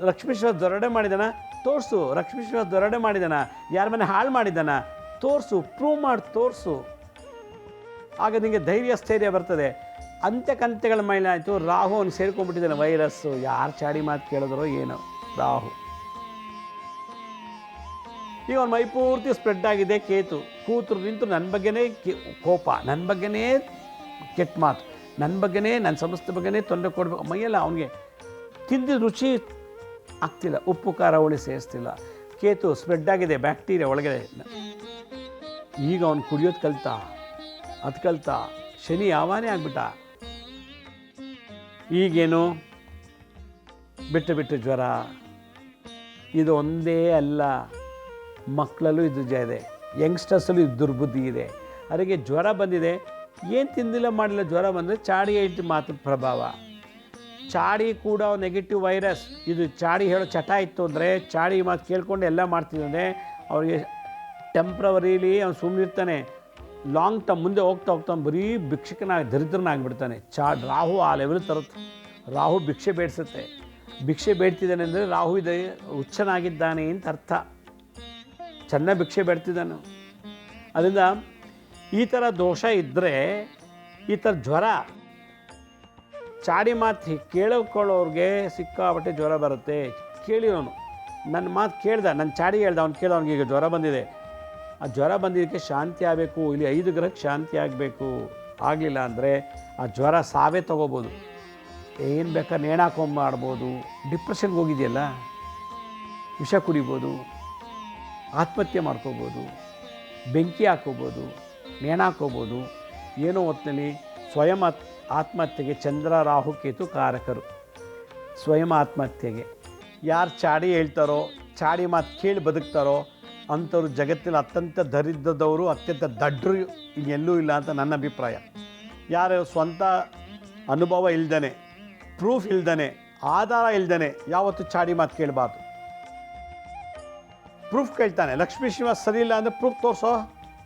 ಲಕ್ಷ್ಮೀ ದೊರಡೆ ಮಾಡಿದಾನ? ತೋರಿಸು. ಲಕ್ಷ್ಮೀ ಶ್ರೀನಿವಾಸ್ ದೊರಡೆ ಮಾಡಿದಾನ? ಯಾರ ಮನೆ ಹಾಳು ಮಾಡಿದಾನ? ತೋರಿಸು. ಪ್ರೂವ್ ಮಾಡಿ ತೋರಿಸು. ಆಗ ನಿಮಗೆ ಧೈರ್ಯ, ಸ್ಥೈರ್ಯ ಬರ್ತದೆ. ಅಂತ್ಯಕಂತ್ಯಗಳ ಮೇಲೆ ಆಯಿತು. ರಾಹು ಅವ್ನು ಸೇರ್ಕೊಂಡ್ಬಿಟ್ಟಿದ್ದಾನೆ. ವೈರಸ್ಸು. ಯಾರು ಚಾಡಿ ಮಾತು ಕೇಳಿದ್ರೋ ಏನೋ. ರಾಹು. ಈಗ ಅವ್ನ ಮೈ ಪೂರ್ತಿ ಸ್ಪ್ರೆಡ್ ಆಗಿದೆ ಕೇತು. ಕೂತರು ನಿಂತು ನನ್ನ ಬಗ್ಗೆನೇ ಕೋಪ ನನ್ನ ಬಗ್ಗೆನೇ ಕೆಟ್ಟ ಮಾತು ನನ್ನ ಬಗ್ಗೆನೇ ನನ್ನ ಸಂಸ್ಥೆ ಬಗ್ಗೆನೇ ತೊಂದರೆ ಕೊಡಬೇಕು. ಮೈಯೆಲ್ಲ ಅವನಿಗೆ ತಿಂದಿದ ರುಚಿ ಆಗ್ತಿಲ್ಲ, ಉಪ್ಪು, ಖಾರ, ಹುಳಿ ಸೇರಿಸ್ತಿಲ್ಲ. ಕೇತು ಸ್ಪ್ರೆಡ್ ಆಗಿದೆ ಬ್ಯಾಕ್ಟೀರಿಯಾ ಒಳಗಡೆ. ಈಗ ಅವನು ಕುಡಿಯೋದು ಕಲ್ತ, ಅದು ಕಲ್ತ, ಶನಿ ಯಾವಾನೇ ಆಗ್ಬಿಟ್ಟ. ಈಗೇನು? ಬಿಟ್ಟು ಬಿಟ್ಟು ಜ್ವರ. ಇದು ಒಂದೇ ಅಲ್ಲ. ಮಕ್ಕಳಲ್ಲೂ ಇದು ಜಯ ಇದೆ. ಯಂಗ್ಸ್ಟರ್ಸಲ್ಲೂ ಇದು ದುರ್ಬುದ್ಧಿ ಇದೆ. ಅವರಿಗೆ ಜ್ವರ ಬಂದಿದೆ. ಏನು ತಿಂದಿಲ್ಲ ಮಾಡಿಲ್ಲ, ಜ್ವರ ಬಂದರೆ ಚಾಡಿ ಹೇಳ್ತಿ ಮಾತ್ರ ಪ್ರಭಾವ. ಚಾಡಿ ಕೂಡ ನೆಗೆಟಿವ್ ವೈರಸ್ ಇದು ಚಾಡಿ ಹೇಳೋ ಚಟ ಇತ್ತು ಅಂದರೆ ಚಾಡಿ ಮಾತು ಕೇಳ್ಕೊಂಡು ಎಲ್ಲ ಮಾಡ್ತಿದ್ದಂದರೆ ಅವ್ರಿಗೆ ಟೆಂಪ್ರವರಿಲಿ ಅವ್ನು ಸುಮ್ಮನಿರ್ತಾನೆ ಲಾಂಗ್ ಟರ್ಮ್ ಮುಂದೆ ಹೋಗ್ತಾ ಹೋಗ್ತಾ ಬರೀ ಭಿಕ್ಷಕನಾಗಿ ದರಿದ್ರನಾಗ್ಬಿಡ್ತಾನೆ ಚಾ, ರಾಹು ಆ ಲೆವೆಲ್ ತರುತ್ತೆ ರಾಹು ಭಿಕ್ಷೆ ಬೇಡಿಸುತ್ತೆ. ಭಿಕ್ಷೆ ಬೇಡ್ತಿದ್ದಾನೆ ಅಂದರೆ ರಾಹು ಇದೆ, ಹುಚ್ಚನಾಗಿದ್ದಾನೆ ಅಂತ ಅರ್ಥ. ಚೆನ್ನಾಗಿ ಭಿಕ್ಷೆ ಬೇಡ್ತಿದ್ದಾನೆ. ಅದರಿಂದ ಈ ಥರ ದೋಷ ಇದ್ದರೆ ಈ ಥರ ಜ್ವರ, ಚಾಡಿ ಮಾತು ಕೇಳಿಕೊಳ್ಳೋರಿಗೆ ಸಿಕ್ಕಾಪಟ್ಟೆ ಜ್ವರ ಬರುತ್ತೆ. ಕೇಳಿರೋನು. ನನ್ನ ಮಾತು ಕೇಳ್ದ, ನನ್ನ ಚಾಡಿ ಹೇಳ್ದ, ಅವ್ನು ಕೇಳ್ದ, ಅವ್ನಿಗೆ ಈಗ ಜ್ವರ ಬಂದಿದೆ. ಆ ಜ್ವರ ಬಂದಿದ್ದಕ್ಕೆ ಶಾಂತಿ ಆಗಬೇಕು, ಇಲ್ಲಿ ಐದು ಗ್ರಹಕ್ಕೆ ಶಾಂತಿ ಆಗಬೇಕು. ಆಗಲಿಲ್ಲ ಅಂದರೆ ಆ ಜ್ವರ ಸಾವೇ ತೊಗೋಬೋದು. ಏನು ಬೇಕಾದ್ರೆ ನೇಣಾಕೊಂಬ ಮಾಡ್ಬೋದು. ಡಿಪ್ರೆಷನ್ಗೆ ಹೋಗಿದೆಯಲ್ಲ? ವಿಷ ಕುಡಿಬೋದು. ಆತ್ಮಹತ್ಯೆ ಮಾಡ್ಕೋಬೋದು, ಬೆಂಕಿ ಹಾಕೋಬೋದು ನೇಣ ಹಾಕೋಬೋದು, ಏನೋ ಹೊತ್ತಿನಲ್ಲಿ ಸ್ವಯಂ ಆತ್, ಆತ್ಮಹತ್ಯೆಗೆ ಚಂದ್ರ, ರಾಹು, ಕೇತು ಕಾರಕರು. ಸ್ವಯಂ ಆತ್ಮಹತ್ಯೆಗೆ. ಯಾರು ಚಾಡಿ ಹೇಳ್ತಾರೋ, ಚಾಡಿ ಮಾತು ಕೇಳಿ ಬದುಕ್ತಾರೋ, ಅಂಥವ್ರು ಜಗತ್ತಿನ ಅತ್ಯಂತ ದರಿದ್ರದವರು, ಅತ್ಯಂತ ದಡ್ರು ಇನ್ನೆಲ್ಲೂ ಇಲ್ಲ ಅಂತ ನನ್ನ ಅಭಿಪ್ರಾಯ. ಯಾರು ಸ್ವಂತ ಅನುಭವ ಇಲ್ದೇ ಪ್ರೂಫ್ ಇಲ್ದೇ ಆಧಾರ ಇಲ್ದೇ ಯಾವತ್ತೂ ಚಾಡಿ ಮಾತು ಕೇಳಬಾರ್ದು. ಪ್ರೂಫ್ ಕೇಳ್ತಾನೆ. ಲಕ್ಷ್ಮೀ ಶ್ರೀನಿವಾಸ್ ಸರಿ ಇಲ್ಲ ಅಂದರೆ ಪ್ರೂಫ್ ತೋರಿಸೋ?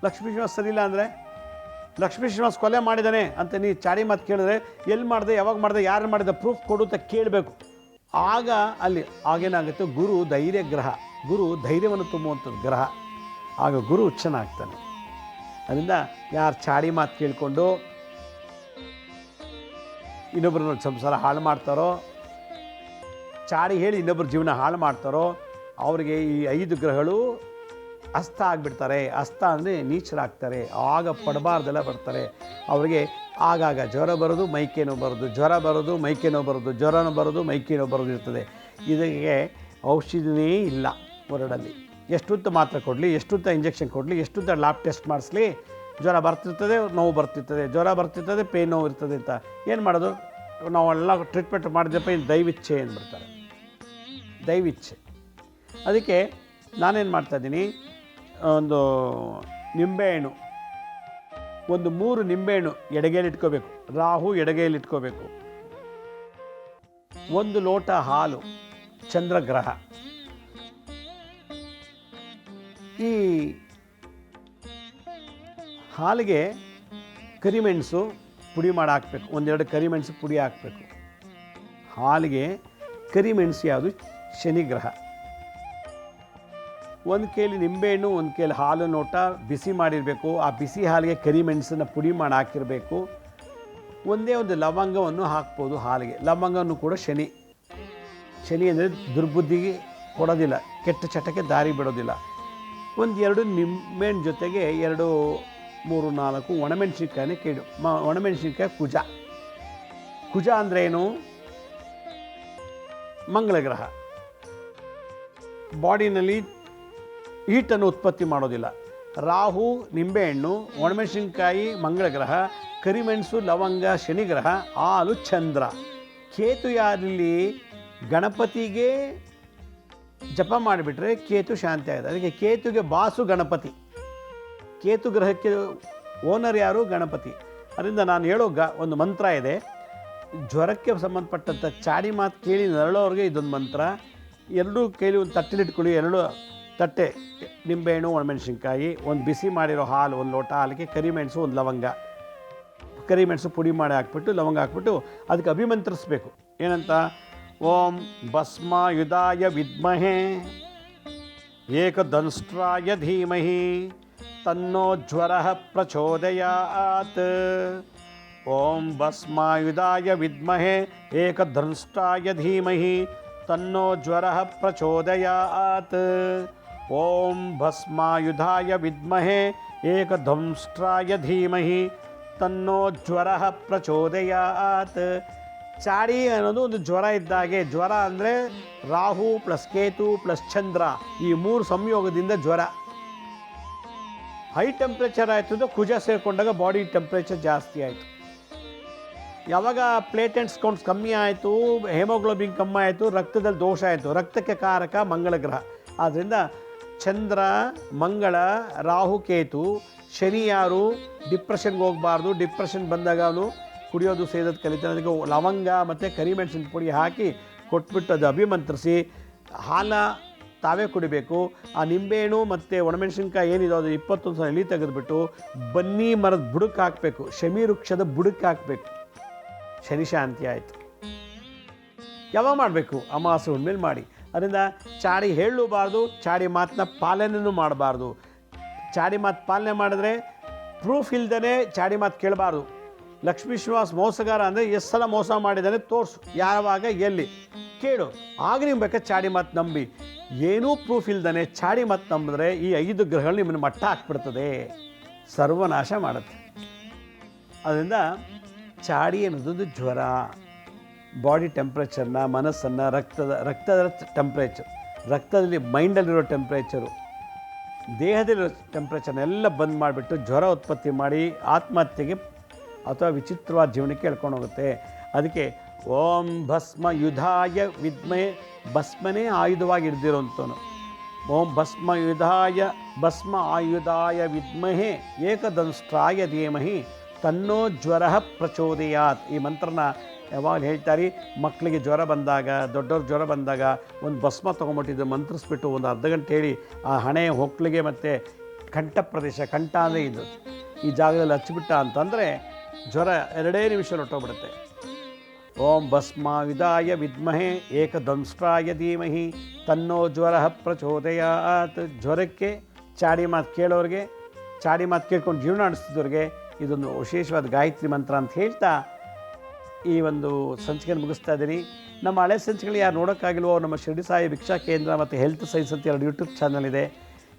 ಲಕ್ಷ್ಮೀ ಶ್ರೀನಿವಾಸ್ ಸರಿ ಇಲ್ಲ ಅಂದರೆ? ಲಕ್ಷ್ಮೀ ಶ್ರೀನಿವಾಸ್ ಕೊಲೆ ಮಾಡಿದ್ದಾನೆ ಅಂತ ನೀ ಚಾಡಿ ಮಾತು ಕೇಳಿದ್ರೆ ಎಲ್ಲಿ ಮಾಡಿದೆ, ಯಾವಾಗ ಮಾಡಿದೆ, ಯಾರು ಮಾಡಿದೆ ಪ್ರೂಫ್ ಕೊಡು ಅಂತ ಕೇಳಬೇಕು. ಆಗ ಅಲ್ಲಿ ಆಗೇನಾಗುತ್ತೆ? ಗುರು ಧೈರ್ಯ ಗ್ರಹ. ಗುರು ಧೈರ್ಯವನ್ನು ತುಂಬುವಂಥದ್ದು ಗ್ರಹ. ಆಗ ಗುರು ಚೆನ್ನಾಗ್ತಾನೆ ಅದರಿಂದ ಯಾರು ಚಾಡಿ ಮಾತು ಕೇಳಿಕೊಂಡು ಇನ್ನೊಬ್ಬರನ್ನ ಸಂಸಾರ ಹಾಳು ಮಾಡ್ತಾರೋ, ಚಾಡಿ ಹೇಳಿ ಇನ್ನೊಬ್ಬರ ಜೀವನ ಹಾಳು ಮಾಡ್ತಾರೋ ಅವರಿಗೆ ಈ ಐದು ಗ್ರಹಗಳು ಅಸ್ತ ಆಗಿಬಿಡ್ತಾರೆ. ಅಸ್ತ ಅಂದರೆ ನೀಚರಾಗ್ತಾರೆ. ಆಗ ಪಡಬಾರ್ದೆಲ್ಲ ಬರ್ತಾರೆ. ಅವರಿಗೆ ಆಗಾಗ ಜ್ವರ ಬರೋದು, ಮೈಕೇನೋ ಬರೋದು. ಜ್ವರ ಬರೋದು, ಮೈಕೇನೋ ಬರೋದು. ಜ್ವರನೂ ಬರೋದು, ಮೈಕೇನೋ ಬರೋದು ಇರ್ತದೆ. ಇದಕ್ಕೆ ಔಷಧಿನೇ ಇಲ್ಲ ಹೊರಡಲ್ಲಿ. ಎಷ್ಟೊತ್ತು ಮಾತ್ರೆ ಕೊಡಲಿ ಎಷ್ಟೊತ್ತ ಇಂಜೆಕ್ಷನ್ ಕೊಡಲಿ ಎಷ್ಟೊತ್ತ ಲ್ಯಾಬ್ ಟೆಸ್ಟ್ ಮಾಡಿಸ್ಲಿ, ಜ್ವರ ಬರ್ತಿರ್ತದೆ, ನೋವು ಬರ್ತಿರ್ತದೆ. ಜ್ವರ ಬರ್ತಿರ್ತದೆ, ಪೇನ್ ನೋವು ಇರ್ತದೆ ಅಂತ. ಏನು ಮಾಡೋದು? ನಾವೆಲ್ಲ ಟ್ರೀಟ್ಮೆಂಟ್ ಮಾಡಿದಪ್ಪ ಇನ್ನು ದೈವಿಚ್ಛೆ ಬಿಡ್ತಾರೆ ದೈವಿಚ್ಛೆ. ಅದಕ್ಕೆ ನಾನೇನು ಮಾಡ್ತಾಯಿದ್ದೀನಿ ಒಂದು ನಿಂಬೆಹಣ್ಣು ಒಂದು ಮೂರು ನಿಂಬೆಹಣ್ಣು ಎಡಗೈಲಿ ಇಟ್ಕೋಬೇಕು, ರಾಹು ಎಡಗೈಲಿ ಇಟ್ಕೋಬೇಕು. ಒಂದು ಲೋಟ ಹಾಲು, ಚಂದ್ರಗ್ರಹ. ಈ ಹಾಲಿಗೆ ಕರಿಮೆಣಸು ಪುಡಿ ಮಾಡಿ ಹಾಕಬೇಕು ಒಂದೆರಡು ಕರಿಮೆಣಸು ಪುಡಿ ಹಾಕಬೇಕು. ಹಾಲಿಗೆ ಕರಿಮೆಣಸು ಯಾವುದು? ಶನಿಗ್ರಹ. ಒಂದು ಕೇಲಿ ನಿಂಬೆಹಣ್ಣು ಒಂದು ಕೈಲಿ ಹಾಲು ನೋಟ ಬಿಸಿ ಮಾಡಿರಬೇಕು. ಆ ಬಿಸಿ ಹಾಲಿಗೆ ಕರಿಮೆಣಸನ್ನು ಪುಡಿ ಮಾಡಿ ಹಾಕಿರಬೇಕು. ಒಂದೇ ಒಂದು ಲವಂಗವನ್ನು ಹಾಕ್ಬೋದು ಹಾಲಿಗೆ. ಲವಂಗವನ್ನು ಕೂಡ ಶನಿ. ಶನಿ ಅಂದರೆ ದುರ್ಬುದ್ಧಿಗೆ ಕೊಡೋದಿಲ್ಲ. ಕೆಟ್ಟ ಚಟಕ್ಕೆ ದಾರಿ ಬಿಡೋದಿಲ್ಲ. ಒಂದು ಎರಡು ನಿಂಬೆಹಣ್ಣು ಜೊತೆಗೆ ಎರಡು, ಮೂರು, ನಾಲ್ಕು ಒಣಮೆಣಸಿನ್ಕಾಯಿನ ಕೇಳು. ಮ, ಒಣಮೆಣಸಿನ್ಕಾಯಿ ಕುಜ. ಕುಜ ಅಂದರೆ ಏನು? ಮಂಗಳ ಗ್ರಹ ಬಾಡಿನಲ್ಲಿ ಹೀಟನ್ನು ಉತ್ಪತ್ತಿ ಮಾಡೋದಿಲ್ಲ. ರಾಹು ನಿಂಬೆಹಣ್ಣು ಒಣಮೆಣಸಿನ್ಕಾಯಿ ಮಂಗಳ ಗ್ರಹ ಕರಿಮೆಣಸು, ಲವಂಗ, ಶನಿಗ್ರಹ, ಹಾಲು, ಚಂದ್ರ. ಕೇತು ಯಾರಲ್ಲಿ ಗಣಪತಿಗೆ ಜಪ ಮಾಡಿಬಿಟ್ರೆ ಕೇತು ಶಾಂತಿ ಆಗಿದೆ ಅದಕ್ಕೆ ಕೇತುಗೆ ಬಾಸು ಗಣಪತಿ. ಕೇತು ಗ್ರಹಕ್ಕೆ ಓನರ್ ಯಾರು? ಗಣಪತಿ. ಅದರಿಂದ ನಾನು ಹೇಳೋ ಗ, ಒಂದು ಮಂತ್ರ ಇದೆ. ಜ್ವರಕ್ಕೆ ಸಂಬಂಧಪಟ್ಟಂಥ ಚಾಡಿ ಮಾತು ಕೇಳಿ ನರಳೋರಿಗೆ ಇದೊಂದು ಮಂತ್ರ. ಎರಡೂ ಕೈಲಿ ಒಂದು ತಟ್ಟಲಿಟ್ಕೊಳ್ಳಿ, ಎರಡು ತಟ್ಟೆ ನಿಂಬೆಹಣ್ಣು ಒಣಮೆಣಸಿನ್ಕಾಯಿ, ಒಂದು ಬಿಸಿ ಮಾಡಿರೋ ಹಾಲು, ಒಂದು ಲೋಟ ಹಾಲಿಗೆ ಕರಿಮೆಣಸು ಒಂದು ಲವಂಗ. ಕರಿಮೆಣಸು ಪುಡಿ ಮಾಡಿ ಹಾಕ್ಬಿಟ್ಟು, ಲವಂಗ ಹಾಕ್ಬಿಟ್ಟು ಅದಕ್ಕೆ ಅಭಿಮಂತ್ರಿಸ್ಬೇಕು. ಏನಂತ? ಓಂ ಭಸ್ಮಾಯುಧಾಯ ವಿದ್ಮಹೇ ಏಕದಂಷ್ಟ್ರಾಯ ಧೀಮಹಿ, ತನ್ನೋ ಜ್ವರ ಪ್ರಚೋದಯಾತ್. ಓಂ ಭಸ್ಮಾಯುಧಾಯ ವಿದ್ಮಹೇ ಏಕದಂಷ್ಟ್ರಾಯ ಧೀಮಹಿ, ತನ್ನೋ ಜ್ವರ ಪ್ರಚೋದಯಾತ್. ಓಂ ಭಸ್ಮಾಯುಧಾಯ ವಿದ್ಮಹೆ ಏಕಧ್ವಂಸ್ಟ್ರಾಯ ಧೀಮಹಿ ತನ್ನೋ ಜ್ವರ ಪ್ರಚೋದಯಾತ್. ಚಾಡಿ ಅನ್ನೋದು ಒಂದು ಜ್ವರ ಇದ್ದಾಗೆ, ಜ್ವರ ಅಂದರೆ ರಾಹು ಪ್ಲಸ್ ಕೇತು ಪ್ಲಸ್ ಚಂದ್ರ, ಈ ಮೂರು ಸಂಯೋಗದಿಂದ ಜ್ವರ. ಹೈ ಟೆಂಪ್ರೇಚರ್ ಆಯಿತು ಅಂದರೆ ಕುಜ ಸೇರಿಕೊಂಡಾಗ ಬಾಡಿ ಟೆಂಪ್ರೇಚರ್ ಜಾಸ್ತಿ ಆಯಿತು. ಯಾವಾಗ ಪ್ಲೇಟೆಂಟ್ಸ್ ಕೌಂಟ್ಸ್ ಕಮ್ಮಿ ಆಯಿತು, ಹೇಮೋಗ್ಲೋಬಿನ್ ಕಮ್ಮಿ ಆಯಿತು, ರಕ್ತದಲ್ಲಿ ದೋಷ ಆಯಿತು, ರಕ್ತಕ್ಕೆ ಕಾರಕ ಮಂಗಳ ಗ್ರಹ ಆದ್ದರಿಂದ ಚಂದ್ರ, ಮಂಗಳ, ರಾಹು, ಕೇತು, ಶನಿ, ಯಾರು ಡಿಪ್ರೆಷನ್ಗೆ ಹೋಗಬಾರ್ದು. ಡಿಪ್ರೆಷನ್ ಬಂದಾಗ ಅವನು ಕುಡಿಯೋದು, ಸೇದೋದು, ಕಲಿತಾನೆ. ಅದಕ್ಕೆ ಲವಂಗ ಮತ್ತು ಕರಿಮೆಣಸಿನ ಪುಡಿ ಹಾಕಿ ಕೊಟ್ಬಿಟ್ಟು ಅದು ಅಭಿಮಂತ್ರಿಸಿ, ಹಾಲ ತಾವೇ ಕುಡಿಬೇಕು. ಆ ನಿಂಬೆಹಣ್ಣು ಮತ್ತು ಒಣಮೆಣಸಿನ್ಕಾಯಿ ಏನಿದೆ ಅದು ಇಪ್ಪತ್ತೊಂದು ಸಲ ಎಲೆ ತೆಗೆದುಬಿಟ್ಟು ಬನ್ನಿ ಮರದ ಬುಡಕ್ಕೆ ಹಾಕಬೇಕು. ಶಮಿ ವೃಕ್ಷದ ಬುಡಕ್ಕೆ ಹಾಕಬೇಕು. ಶನಿ ಶಾಂತಿ ಆಯಿತು. ಯಾವಾಗ ಮಾಡಬೇಕು? ಅಮಾಸೆ ಹುಣ್ಮೇಲೆ ಮಾಡಿ. ಅದರಿಂದ ಚಾಡಿ ಹೇಳಲೂಬಾರ್ದು, ಚಾಡಿ ಮಾತನ್ನ ಪಾಲನೆಯೂ ಮಾಡಬಾರ್ದು. ಚಾಡಿ ಮಾತು ಪಾಲನೆ ಮಾಡಿದ್ರೆ ಪ್ರೂಫ್ ಇಲ್ದೇ ಚಾಡಿ ಮಾತು ಕೇಳಬಾರ್ದು. ಲಕ್ಷ್ಮೀ ಶ್ರೀನಿವಾಸ್ ಮೋಸಗಾರ ಅಂದರೆ ಎಷ್ಟು ಸಲ ಮೋಸ ಮಾಡಿದ್ದಾನೆ ತೋರಿಸು ಯಾವಾಗ ಎಲ್ಲಿ? ಕೇಳು. ಆಗ ನೀವು ಬೇಕಾದ್ರೆ ಚಾಡಿ ಮಾತು ನಂಬಿ. ಏನೂ ಪ್ರೂಫ್ ಇಲ್ದೇ ಚಾಡಿ ಮಾತು ನಂಬಿದ್ರೆ ಈ ಐದು ಗ್ರಹಗಳು ನಿಮ್ಮನ್ನು ಮಟ್ಟ ಹಾಕ್ಬಿಡ್ತದೆ. ಸರ್ವನಾಶ ಮಾಡುತ್ತೆ. ಅದರಿಂದ ಚಾಡಿ ಅನ್ನೋದೊಂದು ಜ್ವರ. ಬಾಡಿ ಟೆಂಪ್ರೇಚರ್ನ, ಮನಸ್ಸನ್ನು, ರಕ್ತದ ರಕ್ತದ ಟೆಂಪ್ರೇಚರ್, ರಕ್ತದಲ್ಲಿ ಮೈಂಡಲ್ಲಿರೋ ಟೆಂಪ್ರೇಚರು, ದೇಹದಲ್ಲಿರೋ ಟೆಂಪ್ರೇಚರ್ನ ಎಲ್ಲ ಬಂದ್ ಮಾಡಿಬಿಟ್ಟು ಜ್ವರ ಉತ್ಪತ್ತಿ ಮಾಡಿ ಆತ್ಮಹತ್ಯೆಗೆ ಅಥವಾ ವಿಚಿತ್ರವಾದ ಜೀವನಕ್ಕೆ ಎಳ್ಕೊಂಡು ಹೋಗುತ್ತೆ ಅದಕ್ಕೆ ಓಂ ಭಸ್ಮ ಯುಧಾಯ ವಿದ್ಮೆ ಭಸ್ಮನೇ ಆಯುಧವಾಗಿ ಹಿಡ್ದಿರೋಂಥವನು. ಓಂ ಭಸ್ಮ ಯುಧಾಯ, ಭಸ್ಮ ಆಯುಧಾಯ ವಿದ್ಮಹೆ ಏಕದಂಷ್ಟ್ರಾಯ ಧೀಮಹಿ, ತನ್ನೋ ಜ್ವರ ಪ್ರಚೋದಯಾತ್. ಈ ಮಂತ್ರನ ಯಾವಾಗ ಹೇಳ್ತಾರೆ ಮಕ್ಕಳಿಗೆ ಜ್ವರ ಬಂದಾಗ, ದೊಡ್ಡವ್ರ ಜ್ವರ ಬಂದಾಗ ಒಂದು ಭಸ್ಮ ತೊಗೊಂಬಿಟ್ಟಿದ್ದು ಮಂತ್ರಿಸ್ಬಿಟ್ಟು ಒಂದು ಅರ್ಧ ಗಂಟೆ ಹೇಳಿ ಆ ಹಣೆ ಹೊಕ್ಕಳಿಗೆ ಮತ್ತು ಕಂಠ ಪ್ರದೇಶ, ಕಂಠ ಅಂದರೆ ಇದು. ಈ ಜಾಗದಲ್ಲಿ ಹಚ್ಚಿಬಿಟ್ಟ ಅಂತಂದರೆ ಜ್ವರ ಎರಡೇ ನಿಮಿಷ ಹೊಟ್ಟೋಗ್ಬಿಡುತ್ತೆ ಓಂ ಭಸ್ಮ ವಿದಾಯ ವಿದ್ಮಹೆ ಏಕದಂಷ್ಟ್ರಾಯ ಧೀಮಹಿ ತನ್ನೋ ಜ್ವರ ಪ್ರಚೋದಯಾತ್. ಜ್ವರಕ್ಕೆ ಚಾಡಿ ಮಾತು ಕೇಳೋರಿಗೆ, ಚಾಡಿ ಮಾತು ಕೇಳ್ಕೊಂಡು ಜೀವನ ನಡೆಸ್ತಿದ್ದವ್ರಿಗೆ ಇದೊಂದು ವಿಶೇಷವಾದ ಗಾಯತ್ರಿ ಮಂತ್ರ ಅಂತ ಹೇಳ್ತಾ ಈ ಒಂದು ಸಂಚಿಕೆಯನ್ನು ಮುಗಿಸ್ತಾ ಇದ್ದೀನಿ ನಮ್ಮ ಹಳೆ ಸಂಚಿಕೆಗಳು ಯಾರು ನೋಡೋಕ್ಕಾಗಿಲ್ವೋ ನಮ್ಮ ಶಿರಡಿ ಸಾಯಿ ಭಿಕ್ಷಾ ಕೇಂದ್ರ ಮತ್ತು ಹೆಲ್ತ್ ಸೈನ್ಸ್ ಅಂತ ಎರಡು ಯೂಟ್ಯೂಬ್ ಚಾನಲ್ ಇದೆ.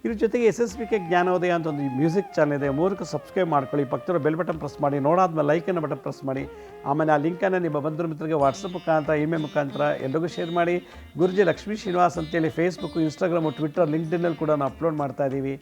ಇದ್ರ ಜೊತೆಗೆ ಎಸ್ ಎಸ್ ಬಿ ಕೆ ಜ್ಞಾನೋದಯ ಅಂತ ಒಂದು ಮ್ಯೂಸಿಕ್ ಚಾನಲ್ ಇದೆ. ಮೂರಕ್ಕೆ ಸಬ್ಸ್ಕ್ರೈಬ್ ಮಾಡ್ಕೊಳ್ಳಿ. ಪಕ್ಕದ ಬೆಲ್ ಬಟನ್ ಪ್ರೆಸ್ ಮಾಡಿ. ನೋಡಾದ್ಮೇಲೆ ಲೈಕನ್ನು ಬಟನ್ ಪ್ರೆಸ್ ಮಾಡಿ. ಆಮೇಲೆ ಆ ಲಿಂಕನ್ನು ನಿಮ್ಮ ಬಂಧು ಮಿತ್ರರಿಗೆ ವಾಟ್ಸಪ್ ಮುಖಾಂತರ ಇಮೇಲ್ ಮುಖಾಂತರ ಎಲ್ಲರಿಗೂ ಶೇರ್ ಮಾಡಿ. ಗುರುಜಿ ಲಕ್ಷ್ಮೀ ಶ್ರೀನಿವಾಸ್ ಅಂತೇಳಿ ಫೇಸ್ಬುಕ್ ಇನ್ಸ್ಟಾಗ್ರಾಮು ಟ್ವಿಟರ್ ಲಿಂಕ್ಡಿನಲ್ಲಿ ಕೂಡ ನಾವು ಅಪ್ಲೋಡ್ ಮಾಡ್ತಾ ಇದ್ದೀವಿ.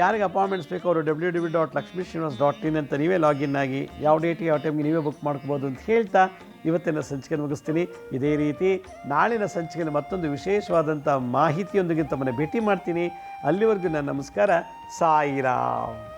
ಯಾರಿಗೆ ಅಪಾಯಿಂಟ್ಮೆಂಟ್ಸ್ ಬೇಕು ಅವರು W W dot Lakshmi Srinivas dot in ಅಂತ ನೀವೇ ಲಾಗಿನ್ ಆಗಿ ಯಾವ ಡೇಟಿಗೆ ಯಾವ ಟೈಮ್ಗೆ ನೀವೇ ಬುಕ್ ಮಾಡ್ಕೋಬೋದು ಅಂತ ಹೇಳ್ತಾ ಇವತ್ತಿನ ಸಂಚಿಕೆ ಮುಗಿಸ್ತೀನಿ. ಇದೇ ರೀತಿ ನಾಳಿನ ಸಂಚಿಕೆಯಲ್ಲಿ ಮತ್ತೊಂದು ವಿಶೇಷವಾದಂಥ ಮಾಹಿತಿಯೊಂದಿಗೆ ತಮ್ಮನ್ನು ಭೇಟಿ ಮಾಡ್ತೀನಿ. ಅಲ್ಲಿವರೆಗೂ ನನ್ನ ನಮಸ್ಕಾರ. ಸಾಯಿರಾಮ್.